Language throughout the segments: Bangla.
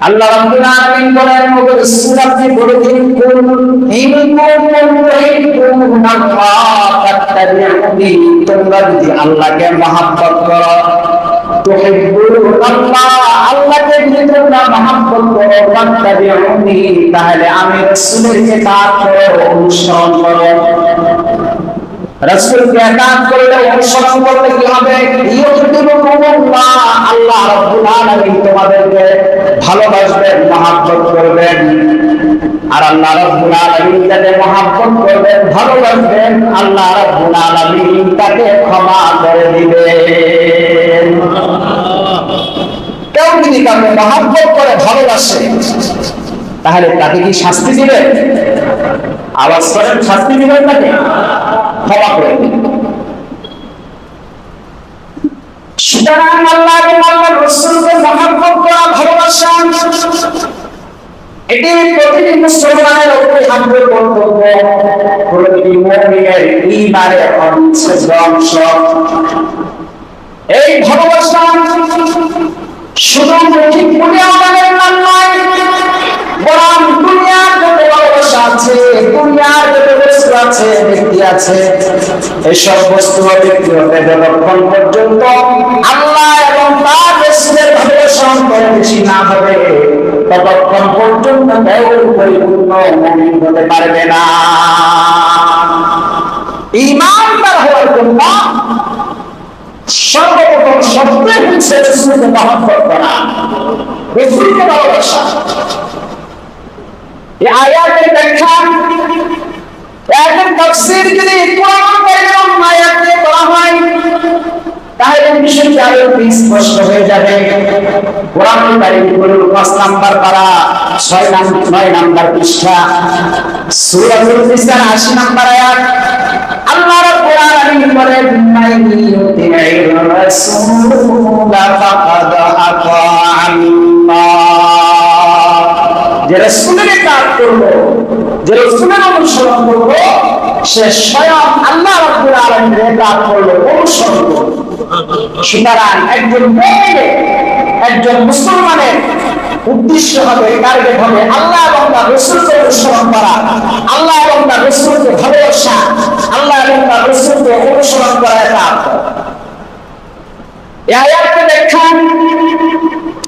আল্লাহ রাব্বুল আলামিন বলেন, ওগো সূরাতে বলে দিন কুল ইন কুনতুম তোমরা যদি আল্লাহকে মহব্বত করো তুহিব্বুনাল্লাহ আল্লাহকে যদি তোমরা মহব্বত করো তাহলে আমি রাসূলের কিতাব করো অনুসরণ করো রাসূলকে একাত করলে অনুসরণ করলে কি হবে? ইউহিব্বুকুমুল্লাহ আল্লাহ রাব্বুল আলামিন তোমাদেরকে ভালোবাসবেন, মহব্বত করবেন। আর আল্লাহ রাব্বুল আলামিন যাকে মহব্বত করবেন, ভালোবাসবেন। আল্লাহ রাব্বুল আলামিন তাকে ক্ষমা করে দিবেন। কেউ যদি কাউকে মহব্বত করে, ভালোবাসে, তাহলে তাকে কি শাস্তি দিবেন? আওয়াজ করেন, শাস্তি দিবেন তাকে? ক্ষমা করে দিন সুতরাং আল্লাহ আল্লাহ রসুলকে মহাব্বত করা ভালোবাসা এটি প্রতিটি মুসলমানের উপরে আমাদের কর্তব্য প্রতিটি মুমিনের ঈমানের এই ভালোবাসা শুধু মৌখিক মনে আমাদের নাম নয়, বরং দুনিয়ার যত ভালোবাসা আছে, দুনিয়ার যত বস্তু আছে, ব্যক্তি আছে এসব বস্তু ব্যক্তি যতক্ষণ পর্যন্ত আল্লাহ এবং তার রসুলের ভালোবাসা বেশি না হবে, ততক্ষণ পর্যন্ত কেউ পরিপূর্ণ মুমিন হতে পারবে না। হওয়ার জন্য সর্বপ্রথম সবচেয়ে হচ্ছে রসুলকে মহব্বত করা। রসুলকে ভালোবাসা। এই আয়াতের ব্যাখ্যা, আয়াতের তাফসীর যদি কোরআন কারীম আয়াত করা হয়। তাহলে বিষয়টি স্পষ্ট হয়ে যাবে। কোরআন কারীম পাঁচ নাম্বার পারা, ছয় নাম্বার নাম্বার পৃষ্ঠা। সূরাতুল নিসার আশি নাম্বার আয়াত। আল্লাহ রাব্বুল আলামিন বলেন মাই ইউতি'ir রাসূল ফাকাদ আতা'আল্লাহ যে রাসূলের কাজ করল, যে রাসূলের অনুসরণ করল, সে স্বয়ং আল্লাহ রাব্বুল আলামিনের কাজ করল, অনুসরণ করল। সুতরাং উদ্দেশ্য হবে আল্লাহ এবং তার অনুসরণ করা, আল্লাহ এবং তার রসুলকে ভালোবাসা, আল্লাহ এবং তার রসুলকে অনুসরণ করা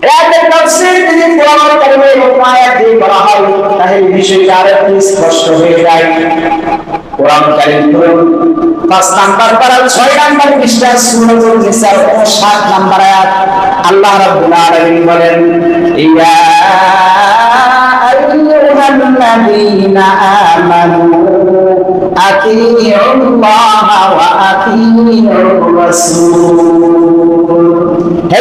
আয়াতের তাফসীর যদি কোরআন কারিমে এবং আয়াত দিয়ে করা তাহলে বিষয়টা আরেকটু স্পষ্ট যায়। কোরআন কারিম ধরুন, পাঁচ নাম্বার পারা ছয় নাম্বার পৃষ্ঠা সূরাতুল নিসার 59 নাম্বার আয়াত, আল্লাহ বলেন হে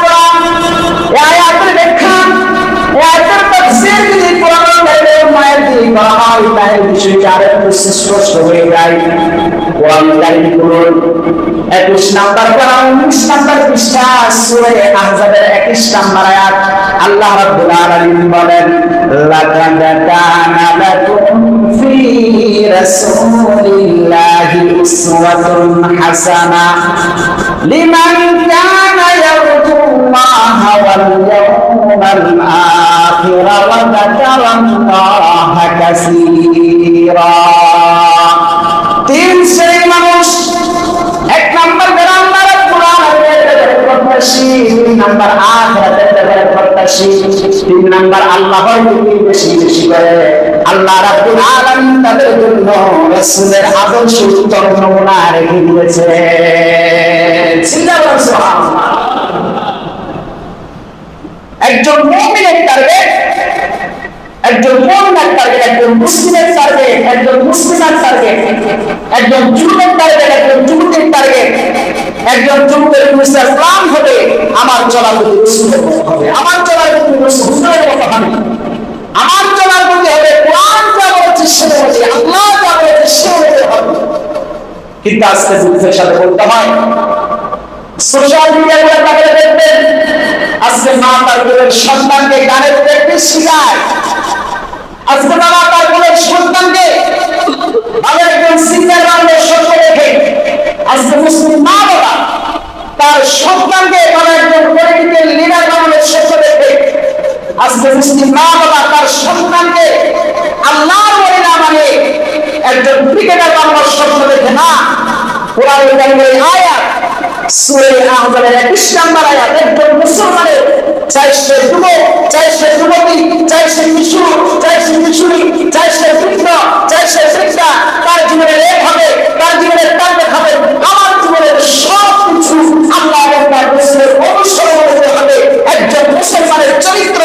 দিয়ে করা হয় তাহলে বিষয়টা স্পষ্ট হয়ে যায়। কোরআন কারিম করুন একুশ নাম্বার করা উনিশ নাম্বার পৃষ্ঠা, সূরা আহজাবের একুশ নাম্বার আয়াত। আল্লাহ রাব্বুল আলামিন বলেন, লাকাদ কানা লাকুম ফি রাসূলিল্লাহি উসওয়াতুন হাসানা লিমান কানা ইয়ারজুল্লাহা ওয়াল ইয়াওমাল আখির ওয়া যাকারাল্লাহা কাসীরা। তিন শ্রেণির মানুষ, এক নাম্বার ব্যাপারে প্রত্যাশী, দুই নাম্বার আখিরাতের ব্যাপারে প্রত্যাশী, তিন নাম্বার আল্লাহর দিকে বেশি বেশি করে। আল্লাহ রাব্বুল আলামিন তাদের জন্য রাসূলের আদর্শ উত্তম নমুনা রেখে দিয়েছে চিন্তা করুন সুবহানাল্লাহ। একজন মুমিনের টার্গেট একজন মহিলার টার্গেট একজন মুসলিমের টার্গেট একজন মুসলিমার টার্গেট একজন যুবকের টার্গেট একজন যুবকের টার্গেট একজন যুবকের ইসলাম হবে, আমার চলার প্রতি রসুলের হবে আমার চলার প্রতি রসুলের মতো হবে আমার চলার প্রতি হবে, কোরআন যা বলেছে সে বলেছে আল্লাহ যা বলেছে সে হবে। কিন্তু আজকে দুঃখের সাথে বলতে হয় সোশ্যাল মিডিয়ায় তাকে দেখবেন। আজকে মা তার কোলের সন্তানকে গানের দেখতে শিখায় আজকে বাবা তার কোলের সন্তানকে তাদের একজন সিঙ্গার বাংলার স্বপ্ন দেখে। আজকে মুসলিম মা বাবা তার সন্তানকে তারা একজন পলিটিক্যাল লিডার বাংলার স্বপ্ন দেখে। আজকে মুসলিম মা বাবা তার সন্তানকে আল্লাহর বলে না মানে সূরা আহজাবের 21 নম্বর আয়াত একজন মুসলমানের। চাই সে যুবক, চাই সে যুবতী, চাই সে কিশোর, চাই সে কিশোরী, চাই সে বৃদ্ধ, চাই সে বৃদ্ধা। তার জীবনের এক হবে চরিত্র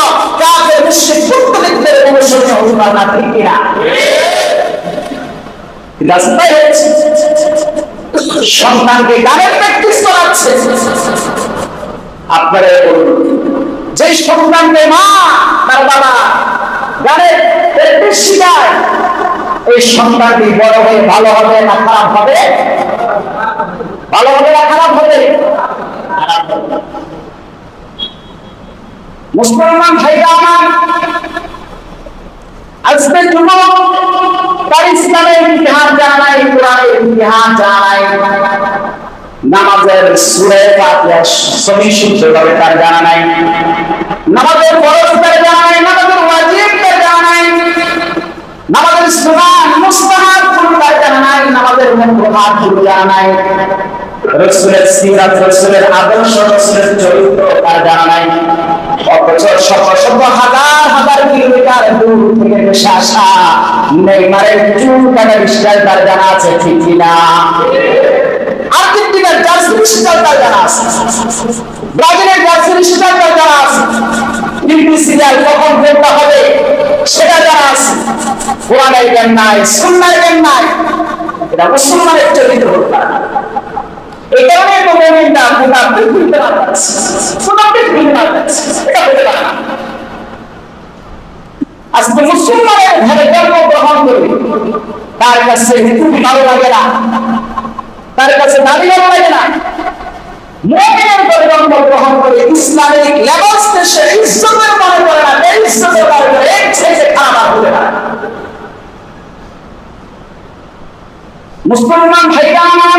সন্তানকে গানের প্র্যাকটিস করাচ্ছে আপনারা বলুন যে সন্তানকে মা, তার বাবা গানের প্র্যাকটিস শিখায়, এই সন্তানটি বড় হয়ে ভালো হবে না খারাপ হবে ভালো হবে না খারাপ হবে। মুসলমান ভাইরা আমার আজকে যুবক তার ইসলামের ইতিহাস জানা নাই কোরআনের ইতিহাস জানা নামাজের সুরে ফাতিহা সহি শুদ্ধভাবে তার জানা নাই নামাজের ফরজ তার জানা নাই নামাজের ওয়াজিব তার জানা নাই নামাজের সুনান মুস্তাহাব কোন তার জানা নাই নামাজের মুকরুহাত কোন জানা নাই রসুলের সিরাত, রসুলের আদর্শ, রসুলের চরিত্র তার জানা নাই অথচ শত শত হাজার হাজার কিলোমিটার দূর থেকে ভেসে আসা নেইমারের চুল কাটা বিস্তার তার জানা আছে, ঠিক কিনা? আর্জেন্টিনার জার্সি বিস্তার তার জানা আছে। ব্রাজিলের জার্সি বিস্তার তার জানা আছে। সিরিয়াল কখন ফেলতে হবে সেটা জানা আছে। কোরআনের জ্ঞান নাই, সুন্নার জ্ঞান নাই। এটা মুসলমানের চরিত্র হতে পারে এই কারণে তো মোমেনটা খোদা পৃথিবীতে না পাচ্ছে খোদা পৃথিবীতে না পাচ্ছে এটা হতে পারে না আজকে মুসলমানের ঘরে জন্ম গ্রহণ করবে তার কাছে হিন্দু ভালো লাগে না। তার কাছে দাবি ভালো লাগে না। মোমেনের ঘরে জন্ম গ্রহণ করে ইসলামিক লেবাসকে সে ইজ্জতের মনে করে না এই ইজ্জতের মনে করে এক ছেলে খারাপ হতে পারে। মুসলমান ভাইরা আমার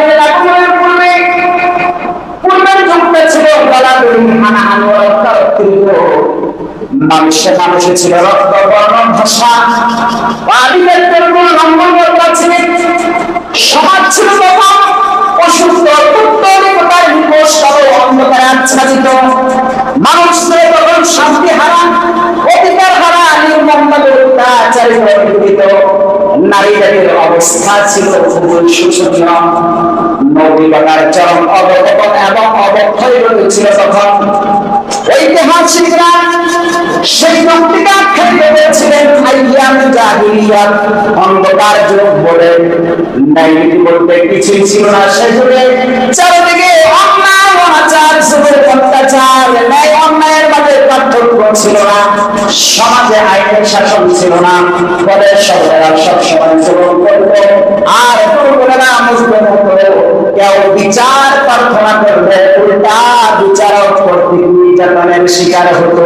মানুষে মানুষে ছিল ভাষা। আদিবের তেলগুলো লঙ্ঘন করতে সমাজ ছিল তখন অসুস্থ উত্তরিকতার নিকোষ আচ্ছাদিত। মানুষ ছিল তখন শান্তি হারা, অধিকার হারা, নির্মমভাবে অত্যাচারিত, পীড়িত। নারী অবস্থা ছিল শোচনীয়। চরম অবকপন এবং অবক্ষয় রয়েছিল তখন। ঐতিহাসিকরা সেই নৈতিকা আখ্যায়িত করেছিলেন আইয়াম জাহিলিয়াত অন্ধকার যুগ বলে ন্যায়নীতি বলতে কিছুই ছিল না সেই যুগে অন্যায় যুগের অত্যাচার। ন্যায় অন্যায়ের মাঝে পার্থক্য ছিল না। সমাজে আইনের শাসন ছিল না। ফলে সরকার সবসময় জুলুম করত। আর দুর্বলেরা মুসলিম করে কেউ বিচার প্রার্থনা করবে উল্টা বিচারক কর্তৃক নির্যাতনের শিকার হতো।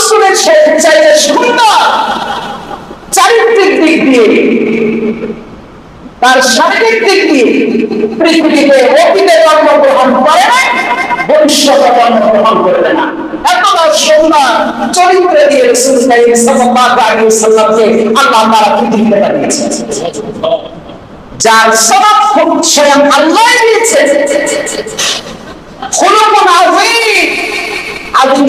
রসুলের চাইতে সুন্দর চারিত্রিক দিক দিয়ে, তার শারীরিক দিক দিয়ে পৃথিবীতে অতীতে জন্মগ্রহণ করে না ভবিষ্যতে জন্মগ্রহণ করবে না। আল্লাহ যার সবাব স্বয়ং আল্লাহ দিয়েছে। খুলুকুন আযীম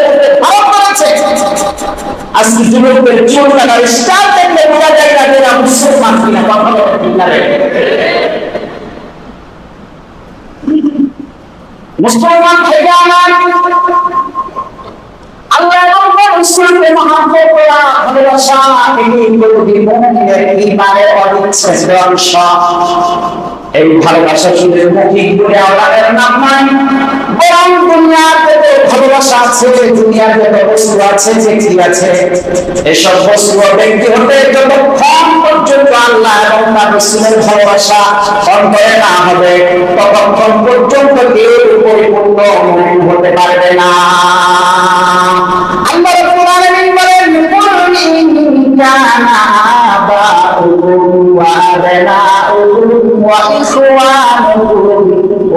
আজকে যুবকদের চুল কাটার স্টার দেখলে বোঝা যায় না যে এরা মুসলমান কিনা কথা বলে ঠিক না রে? মুসলমান থেকে আমার আল্লাহ এবং রাসূলকে মহব্বত করা ভালোবাসা এটি প্রতি মুমিনের ঈমানের অবিচ্ছেদ্য অংশ এই ভালোবাসা শুধু মুখে বলে আল্লাহর নাম নয় বরং দুনিয়ার যত ভালোবাসা আছে যে দুনিয়ার যত বস্তু আছে যেটি আছে, এসব বস্তু ব্যক্তি হতে যতক্ষণ পর্যন্ত আল্লাহ এবং তার রসুলের ভালোবাসা অন্তরে না হবে, ততক্ষণ পর্যন্ত কেউ পরিপূর্ণ মুমিন হতে পারবে না। আল্লাহ রাব্বুল আলামিন বলেন ইন কানা আবাউকুম ওয়া আবনাউকুম ওয়া ইখওয়ানুকুম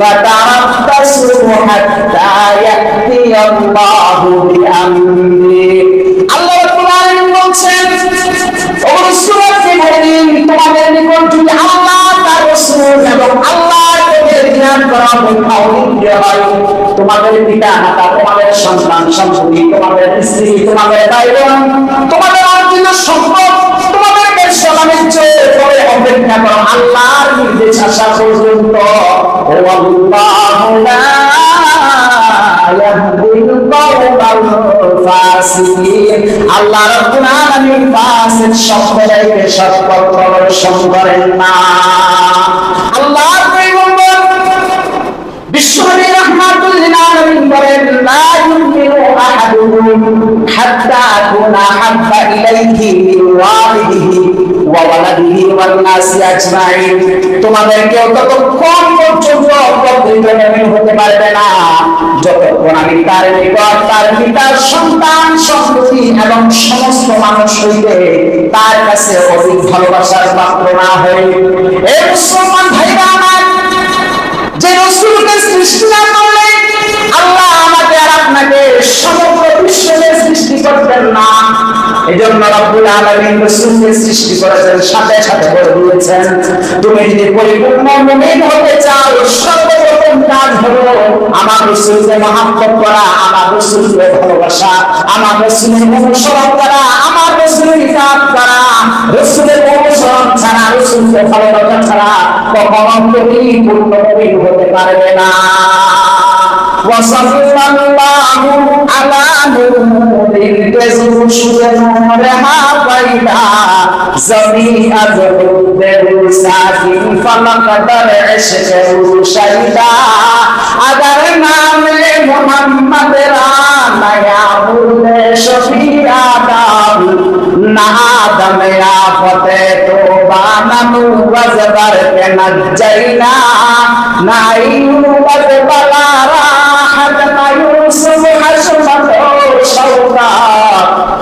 فتربصوا حتى يأتي الله بأمره আল্লাহ রাব্বুল আলামিন বলছেন ও রাসূলকে বলেন তোমাদের নিকট যদি আল্লাহ তার রাসূল এবং আল্লাহকে জ্ঞান করা হয় হয় তোমাদের পিতা মাতা তোমাদের সন্তান সন্ততি তোমাদের স্ত্রী তোমাদের ভাই বোন তোমাদের অর্জিত সম্পদ তোমাদের বাণিজ্য করে অপেক্ষা করো। আল্লাহর নির্দেশ আসা পর্যন্ত। ও আল্লাহু রাব্বুল আলামিন ফাসিক সম্প্রদায়কে সৎপথ প্রদর্শন করেন না আল্লাহ পয়গম্বর হাত্তা ইলাইহি মিন তার এবং সমস্ত মানুষ হইতে তার কাছে অধিক ভালোবাসার পাত্র না হই এই মুসলমান ভাইরা আমার যে সৃষ্টি আল্লাহ আমাকে আর আপনাকে সমগ্র বিশ্বের সৃষ্টি করতেন না। এই জন্য রব্বুল আলামিন সৃষ্টি করেছেন, সাথে সাথে বলে দিয়েছেন। তুমি যদি পরিপূর্ণ মুমিন হতে চাও, সর্বপ্রথম কাজ হলো আমার রসুলকে মহাব্বত করা, আমার রসুলকে ভালোবাসা, আমার রসুলের অনুসরণ করা, আমার রসুলের হিসাব করা। রসুলের অনুসরণ ছাড়া, রসুলকে ভালোবাসা ছাড়া কখনো তুমি মুমিন হতে পারবে না। وصلى الله على نور نورها بيضاء زبيع الدر ساكن فلقدر عشقه شيدا اگر نام محمد رانا يا بول شفيع آدم نادم يا فتح توبا نمو وزبر نجينا نعيم وزبلارا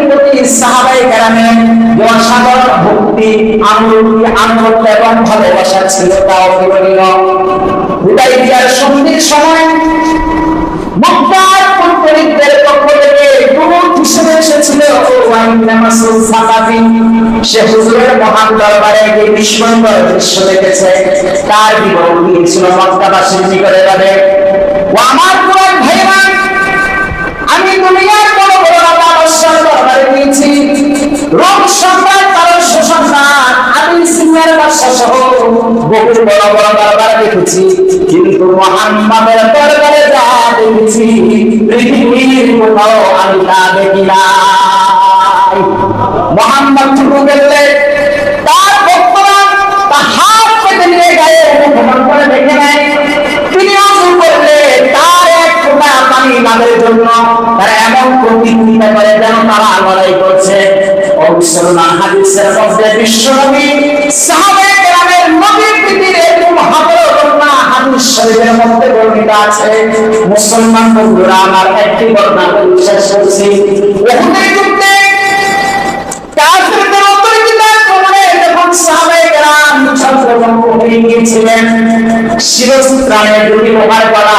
প্রতি অসাধারণ ভক্তি এবং ভালোবাসা ছিল তা অপরিণীয় হুদাইবিয়ার সন্ধির সময় মক্কার পক্ষ থেকে হিসেবে এসেছিল সে হুজুরের মহান দরবারে বিস্ময়কর দৃশ্য দেখেছে। তার বিবরণ দিয়েছিল মক্কাবাসীর নিকটে ও আমার পুরান ভাইরা, আমি দুনিয়ার বাদশার দরবারে গিয়েছি রোম সম্রাট পারস্য সম্রাট আমি সিংহের বাদশা সহ বহু বড় বড় দরবার দেখেছি, কিন্তু মোহাম্মদের দরবারে যা দেখেছি, পৃথিবীর কোথাও আমি তা দেখি তার করে লাভের জন্য তারা এমন প্রতিযোগিতা করে যেন তারা লড়াই করছে। মুসলমান দুটি মোবাইল করা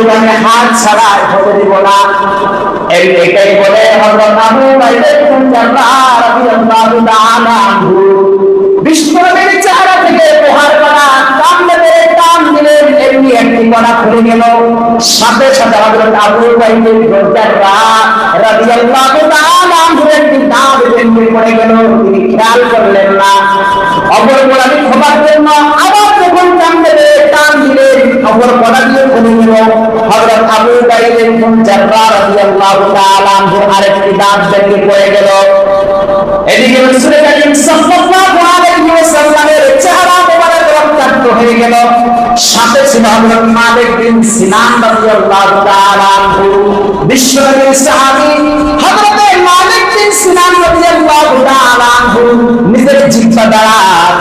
আমি হাত ছাড়া হতে টান দিলেন, এমনি একটি কণা খুলে গেল। সাথে সাথে হযরত আবু বাইদা ইবনে জাররাহ রাদিয়াল্লাহু তাআলা একটি দাঁত ভেঙে পড়ে গেল। তিনি খেয়াল করলেন না। অপর গোলামি খোবার জন্য আবার বাইদা ইবনে জাররাহ রাদিয়াল্লাহু তাআলা পড়ে গেল। এদিকে সাল্লাল্লাহু আলাইহি ওয়াসাল্লামের চেহারা মোবারক রক্তাক্ত হয়ে গেল। সাথে ছিল হযরত মালিক বিন সিনান রাদিয়াল্লাহু তাআলা আনহু। সাহাবী হযরত মালিক সিনান রাদিয়াল্লাহু তাআলা নিজের জিহ্বা দ্বারা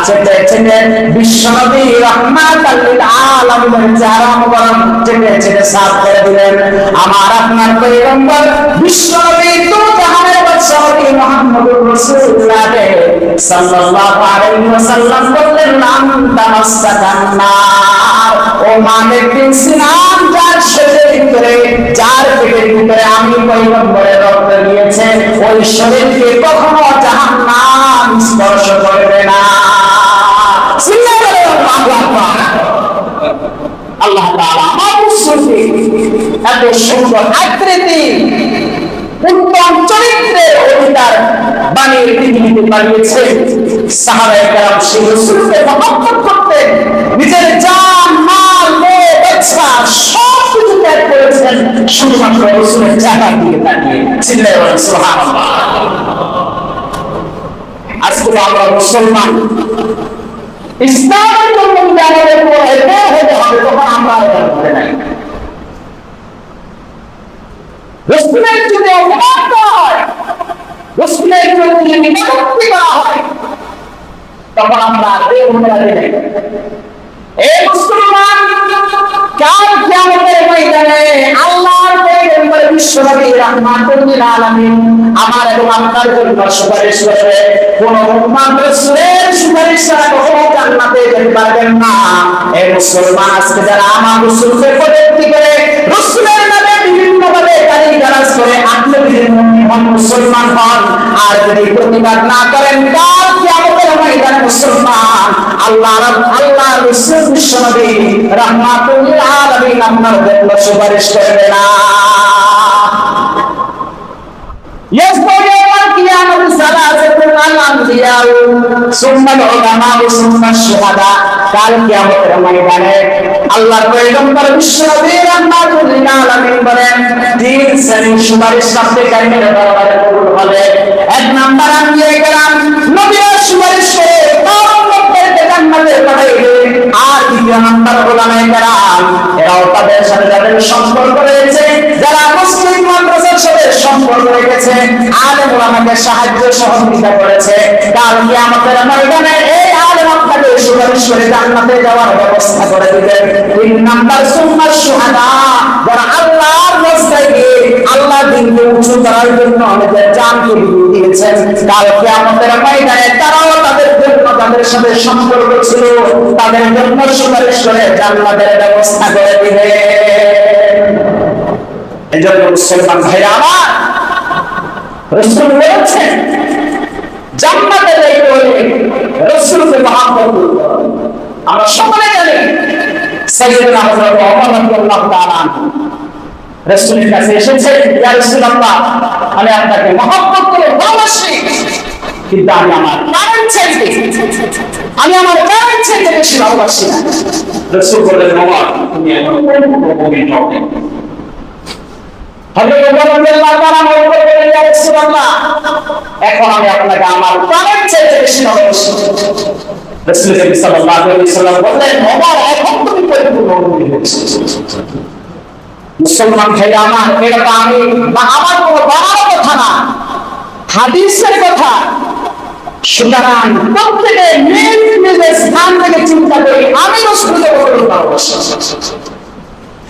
চেটে চেটে বিশ্বনবী আমার আপনার পয়গম্বর বিশ্বনবী বাদশাহ মুহাম্মদুর রাসূলুল্লাহ সাল্লাল্লাহু আলাইহি ওয়াসাল্লাম বললেন নাম তামাসসাকান নার। ও মালিক বিন সিনান, যার শরীরের ভিতরে, যার পেটের ভিতরে আমি পয়গম্বরের রক্ত দিয়েছে, ওই শরীরকে কখনো জাহান্নাম স্পর্শ করবে না। আল্লাহ তাআলা আমার মুসলিমকে এত সুন্দর আকৃতি উত্তম চরিত্রের অধিকার বানিয়ে পৃথিবীতে বানিয়েছে সাহাবায়ে কেরাম সেই রাসূলকে মহব্বত করতেন নিজের জান, মাল মেয়ে বাচ্চা সব কিছু ত্যাগ করেছেন। শুধুমাত্র রাসূলের চেহারার দিকে তাকিয়ে চিল্লায় বলেন, সুবহানাল্লাহ। আজকে আমরা মুসলমান। ইসলামের জন্য আমাদের হেদায়েত হতে হবে, তখন আমরা আর নাই। রসুলের যদি অপমান করা হয় রসুলের যদি নিকটবর্তী করা হয় তখন আমরা এই মুসলমান কাল কিয়ামতের ময়দানে আল্লাহর পয়গম্বর বিশ্বনবী রাহমাতুল আলামিন আমার এবং আপনার জন্য সুপারিশ করবে কোন উম্মাত রাসূলের সুপারিশ ছাড়া কখনো জান্নাতে যেতে পারবেন না এই মুসলমান আজকে যারা আমার রাসূলকে পরিবর্তন করে রাসূলের গালাজ করে আপনি মুসলমান হন, আর যদি প্রতিবাদ না করেন, কাল কিয়ামতের ময়দানে মুসলমান, আল্লাহ আল্লাহ রাসূল বিশ্বনবী রাহমাতুল আলামিন আপনার জন্য সুপারিশ করবে না। يسبق يوم القيامة ثلاثة الأنبياء ثم العلماء ثم الشهداء কাল কিয়ামতের ময়দানে আল্লাহর পয়গম্বর বিশ্বনবী রাহমাতুল আলামিন বলেন তিন শ্রেণীর সুপারিশ প্রাপ্তকারীদের দরবারে কবুল হবে এক নাম্বার আম্বিয়া কেরাম নবীরা সুপারিশ করে কারণ লোকদেরকে জান্নাতে পাঠাইবে আর দ্বিতীয় নাম্বার ওলামায়ে কেরাম এরাও তাদের সাথে যাদের সম্পর্ক রয়েছে যারা মুসলিম মাদ্রাসার সাথে সম্পর্ক রেখেছে ওলামাকে সাহায্য সহযোগিতা করেছে। কাল কিয়ামতের ময়দানে এই আলেম সুপারিশ করে জান্নাতে যাওয়ার ব্যবস্থা করে দিবেন তিন নাম্বার সুহাদা আল্লাহর রাস্তায় গিয়ে দিনকে উঁচু করার জন্য আমাদের দিয়েছেন। কিয়ামতের ময়দানে তারাও তাদের জন্য তাদের সাথে সম্পর্ক ছিল। তাদের জন্য সুপারিশ করে জান্নাতের ব্যবস্থা করে দিবে। এই জন্য মুসলমান ভাইরা আমার রসুল বলেছেন জান্নাতে যাইতে হলে রসুলকে হবে। আমরা সকলে জানি সাইয়েদনা হযরত ওমর রাদিয়াল্লাহু তাআলা রসুলের কাছে এসেছে ইয়া রাসূলুল্লাহ আমি আপনাকে মহব্বত করে ভালোবাসি কিন্তু আমি আমার কারেন্ট চাইতে আমি আমার কারেন্ট চাইতে বেশি ভালোবাসি না রসুল বললেন তুমি এখন কোন হবে হযরত ওমর রাদিয়াল্লাহু তাআলা বললেন ইয়া রাসূলুল্লাহ আমি মুসলমান ভাইরা আমার এটা তো আমি, বা আমার কোনো বাড়ার কথা না, হাদিসের কথা। সুতরাং প্রত্যেকে নিজ নিজের স্থান থেকে চিন্তা করি আমি ভালোবাসি।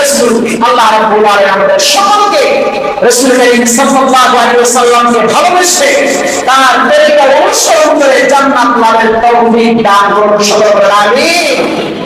রসুল আল্লাহ রাব্বুল আলামিন আমাদের সকলকে রসুল করিম সাল্লাল্লাহু আলাইহি ওয়াসাল্লামকে ভালোবেসে তার তরিকা অনুসরণ করে জান্নাত লাভের তৌফিক দান করুন। সকল আমিন।